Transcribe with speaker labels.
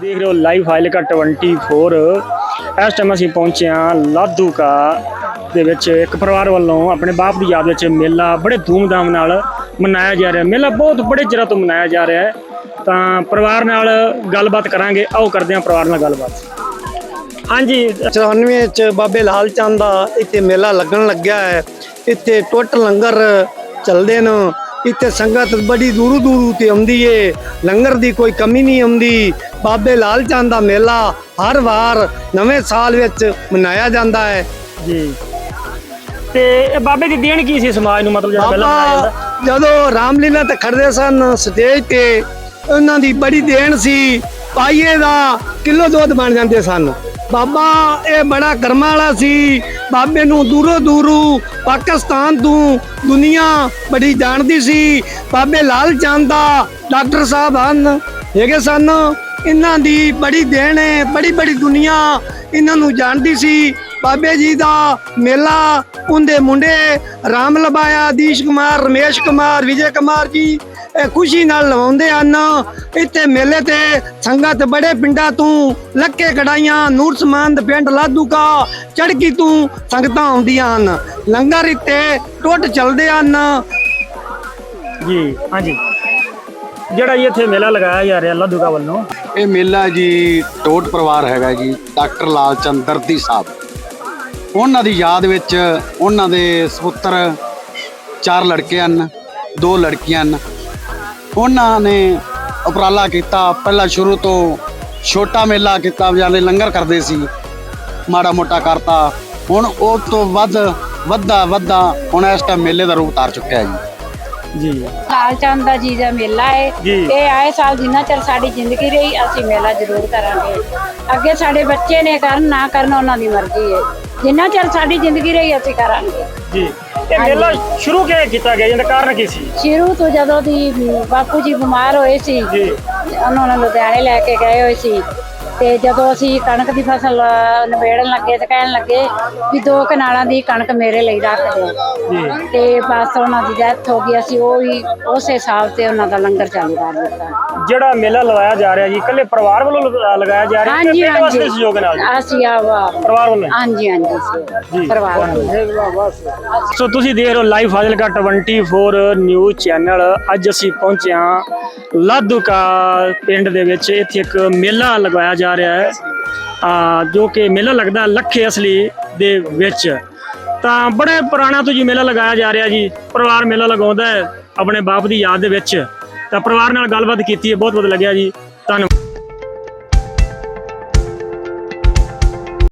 Speaker 1: ਦੇਖ ਰਹੇ ਹੋ ਲਾਈਵ ਫਾਈਲ ਕਾ 24 ਇਸ ਟਾਈਮ ਅਸੀਂ ਪਹੁੰਚੇ ਹਾਂ ਲਾਧੂਕਾ ਦੇ ਵਿੱਚ। ਇੱਕ ਪਰਿਵਾਰ ਵੱਲੋਂ ਆਪਣੇ ਬਾਪ ਦੀ ਯਾਦ ਵਿੱਚ ਮੇਲਾ ਬੜੇ ਧੂਮਧਾਮ ਨਾਲ ਮਨਾਇਆ ਜਾ ਰਿਹਾ। ਮੇਲਾ ਬਹੁਤ ਬੜੇ ਚਿਰਾਂ ਤੋਂ ਮਨਾਇਆ ਜਾ ਰਿਹਾ ਹੈ। ਤਾਂ ਪਰਿਵਾਰ ਨਾਲ ਗੱਲਬਾਤ ਕਰਾਂਗੇ। ਆਓ ਕਰਦੇ ਹਾਂ ਪਰਿਵਾਰ ਨਾਲ ਗੱਲਬਾਤ। ਹਾਂਜੀ
Speaker 2: 94 ਚ ਬਾਬੇ ਲਾਲ ਚੰਦ ਦਾ ਇੱਥੇ ਮੇਲਾ ਲੱਗਣ ਲੱਗਿਆ ਹੈ। ਇੱਥੇ ਟੁੱਟ ਲੰਗਰ ਚੱਲਦੇ ਨੇ। ਇੱਥੇ ਸੰਗਤ ਬੜੀ ਦੂਰੋਂ ਦੂਰੋਂ ਤੇ ਆਉਂਦੀ ਏ। ਲੰਗਰ ਦੀ ਕੋਈ ਕਮੀ ਨਹੀਂ ਆਉਂਦੀ। ਬਾਬੇ ਲਾਲ ਚੰਦ ਦਾ ਮੇਲਾ ਹਰ ਵਾਰ ਨਵੇਂ ਸਾਲ ਵਿੱਚ ਮਨਾਇਆ ਜਾਂਦਾ ਹੈ।
Speaker 1: ਜੀ। ਤੇ ਬਾਬੇ ਦੀ ਦੇਣ ਕੀ ਸੀ ਸਮਾਜ ਨੂੰ ਮਤਲਬ ਜਿਹੜਾ ਮੇਲਾ ਮਨਾਇਆ ਜਾਂਦਾ?
Speaker 2: ਜਦੋਂ ਰਾਮਲੀਲਾ ਤੇ ਖੜਦੇ ਸਨ ਸਟੇਜ ਤੇ ਉਹਨਾਂ ਦੀ ਬੜੀ ਦੇਣ ਸੀ। ਪਾਈਏ ਦਾ ਕਿਲੋ ਦੁੱਧ ਬਣ ਜਾਂਦੇ ਸਨ। ਬਾਬਾ ਇਹ ਬੜਾ ਕਰਮਾਂ ਵਾਲਾ ਸੀ। ਬਾਬੇ ਨੂੰ ਦੂਰੋਂ ਦੂਰੋਂ ਪਾਕਿਸਤਾਨ ਤੋਂ ਦੁਨੀਆ ਬੜੀ ਜਾਣਦੀ ਸੀ। ਬਾਬੇ ਲਾਲ ਚੰਦ ਦਾ ਡਾਕਟਰ ਸਾਹਿਬ ਹਨ। ਹੈਗੇ ਸਨ। ਇਹਨਾਂ ਦੀ ਬੜੀ ਦੇਣ ਹੈ ਬੜੀ ਬੜੀ ਦੁਨੀਆ ਇਹਨਾਂ ਨੂੰ ਜਾਣਦੀ ਸੀ। ਬਾਬੇ ਜੀ ਦਾ ਮੇਲਾ ਉਹਦੇ ਮੁੰਡੇ ਰਾਮ ਲਬਾਇਆ ਆਦੀਸ਼ ਕੁਮਾਰ ਰਮੇਸ਼ ਕੁਮਾਰ ਵਿਜੇ ਕੁਮਾਰ ਜੀ ਇਹ ਖੁਸ਼ੀ ਨਾਲ ਲਵਾਉਂਦੇ ਹਨ। ਇੱਥੇ ਮੇਲੇ ਤੇ ਸੰਗਤ ਬੜੇ ਪਿੰਡਾਂ ਤੋਂ ਲੱਕੇ ਕੜਾਈਆਂ ਨੂਰਸਮੰਦ ਪਿੰਡ ਲਾਧੂਕਾ ਚੜਕੀ ਤੋਂ ਸੰਗਤਾਂ ਆਉਂਦੀਆਂ ਹਨ। ਲੰਗਰ ਇੱਥੇ ਟੁੱਟ ਚੱਲਦੇ ਹਨ।
Speaker 1: ਜੀ ਹਾਂਜੀ। ਜਿਹੜਾ ਜੀ ਇੱਥੇ ਮੇਲਾ ਲਗਾਇਆ ਜਾ ਰਿਹਾ ਲਾਧੂਕਾ ਵੱਲੋਂ।
Speaker 3: ਇਹ ਮੇਲਾ ਜੀ ਟੋਟ ਪਰਿਵਾਰ ਹੈਗਾ ਜੀ ਡਾਕਟਰ ਲਾਲ ਚੰਦ ਦਰਦੀ ਸਾਹਿਬ ਉਹਨਾਂ ਦੀ ਯਾਦ ਵਿੱਚ ਉਹਨਾਂ ਦੇ ਸੁਪੁੱਤਰ ਚਾਰ ਲੜਕੇ ਹਨ ਦੋ ਲੜਕੀਆਂ ਹਨ। ਉਹਨਾਂ ਨੇ ਉਪਰਾਲਾ ਕੀਤਾ। ਪਹਿਲਾਂ ਸ਼ੁਰੂ ਤੋਂ ਛੋਟਾ ਮੇਲਾ ਕੀਤਾ ਵਿਚਾਰੇ ਲੰਗਰ ਕਰਦੇ ਸੀ। ਮਾੜਾ ਮੋਟਾ ਕਰਤਾ। ਹੁਣ ਉਹ ਤੋਂ ਵੱਧ ਵੱਧਾ ਵੱਧਾ ਹੁਣ ਇਸ ਟਾਈਮ ਮੇਲੇ ਦਾ ਰੂਪ ਧਾਰ ਚੁੱਕਿਆ ਜੀ।
Speaker 1: ਜੀ।
Speaker 4: ਲਾਲ ਚੰਦ ਦਾ ਜੀ ਦਾ ਮੇਲਾ ਹੈ। ਇਹ ਆਏ ਸਾਲ ਜਿੰਨਾ ਚਿਰ ਸਾਡੀ ਜ਼ਿੰਦਗੀ ਰਹੀ ਅਸੀਂ ਮੇਲਾ ਜ਼ਰੂਰ ਕਰਾਂਗੇ। ਅੱਗੇ ਸਾਡੇ ਬੱਚੇ ਨੇ ਕਰਨ ਨਾ ਕਰਨ ਉਹਨਾਂ ਦੀ ਮਰਜ਼ੀ ਹੈ ਜਿੰਨਾ ਚਿਰ ਸਾਡੀ ਜ਼ਿੰਦਗੀ ਰਹੀ ਅਸੀਂ ਕਰਾਂਗੇ।
Speaker 1: ਜੀ। ਇਹ ਮੇਲਾ ਸ਼ੁਰੂ ਕਿਵੇਂ ਕੀਤਾ ਗਿਆ? ਇਹਦਾ ਕਾਰਨ ਕੀ ਸੀ?
Speaker 4: ਸ਼ੁਰੂ ਤੋਂ ਜਦੋਂ ਦੀ ਬਾਪੂ ਜੀ ਬਿਮਾਰ ਹੋਏ ਸੀ
Speaker 1: ਜੀ।
Speaker 4: ਉਹਨਾਂ ਨੂੰ ਲੁਧਿਆਣੇ ਲੈ ਕੇ ਗਏ ਹੋਏ ਸੀ। ਤੇ ਜਦੋਂ ਅਸੀਂ ਕਣਕ ਦੀ ਫਸਲ ਨਿਬੇੜਨ ਲੱਗੇ ਤੇ ਕਹਿਣ ਲੱਗੇ ਵੀ ਦੋ ਕਨਾਲਾਂ ਦੀ ਕਣਕ ਮੇਰੇ ਲਈ ਰੱਖ ਦਿਓ। ਤੇ ਬਸ ਉਹਨਾਂ ਦੀ ਡੈਥ ਹੋ ਗਈ। ਅਸੀਂ ਉਹ ਹੀ ਉਸੇ ਹਿਸਾਬ ਤੇ ਉਹਨਾਂ ਦਾ ਲੰਗਰ ਚਾਲੂ ਕਰ ਦਿੱਤਾ।
Speaker 1: ਜਿਹੜਾ ਮੇਲਾ ਲਗਾਇਆ ਜਾ ਰਿਹਾ ਜੀ ਇਕੱਲੇ ਪਰਿਵਾਰ ਵੱਲੋਂ ਲਗਾ- ਲਗਾਇਆ ਜਾ ਰਿਹਾ ਹੈ ਪਿੰਡ ਵਾਸਤੇ ਸਹਿਯੋਗ ਨਾਲ?
Speaker 4: ਅਸੀਂ ਆ
Speaker 1: ਪਰਿਵਾਰ ਵੱਲੋਂ?
Speaker 4: ਹਾਂਜੀ ਹਾਂਜੀ ਪਰਿਵਾਰ
Speaker 1: ਸੋ ਤੁਸੀਂ ਦੇਖ ਰਹੇ ਹੋ ਲਾਈਵ ਫਾਜ਼ਿਲਕਾ 24 ਨਿਊਜ਼ ਚੈਨਲ। ਅੱਜ ਅਸੀਂ ਪਹੁੰਚੇ ਹਾਂ ਲਾਧੂਕਾ ਪਿੰਡ ਦੇ ਵਿੱਚ। ਇੱਥੇ ਇੱਕ ਮੇਲਾ ਲਗਾਇਆ ਜਾ ਜਾ ਰਿਹਾ ਹੈ। ਜੋ ਕਿ ਮੇਲਾ ਲੱਗਦਾ ਲੱਖੇ ਅਸਲੀ ਦੇ ਵਿੱਚ। ਤਾਂ ਬੜੇ ਪੁਰਾਣਾ ਤੋਂ ਜੀ ਮੇਲਾ ਲਗਾਇਆ ਜਾ ਰਿਹਾ ਜੀ। ਪਰਿਵਾਰ ਮੇਲਾ ਲਗਾਉਂਦਾ ਹੈ ਆਪਣੇ ਬਾਪ ਦੀ ਯਾਦ ਦੇ ਵਿੱਚ। ਤਾਂ ਪਰਿਵਾਰ ਨਾਲ ਗੱਲਬਾਤ ਕੀਤੀ ਹੈ ਬਹੁਤ ਬਹੁਤ ਲੱਗਿਆ ਜੀ। ਧੰਨਵਾਦ।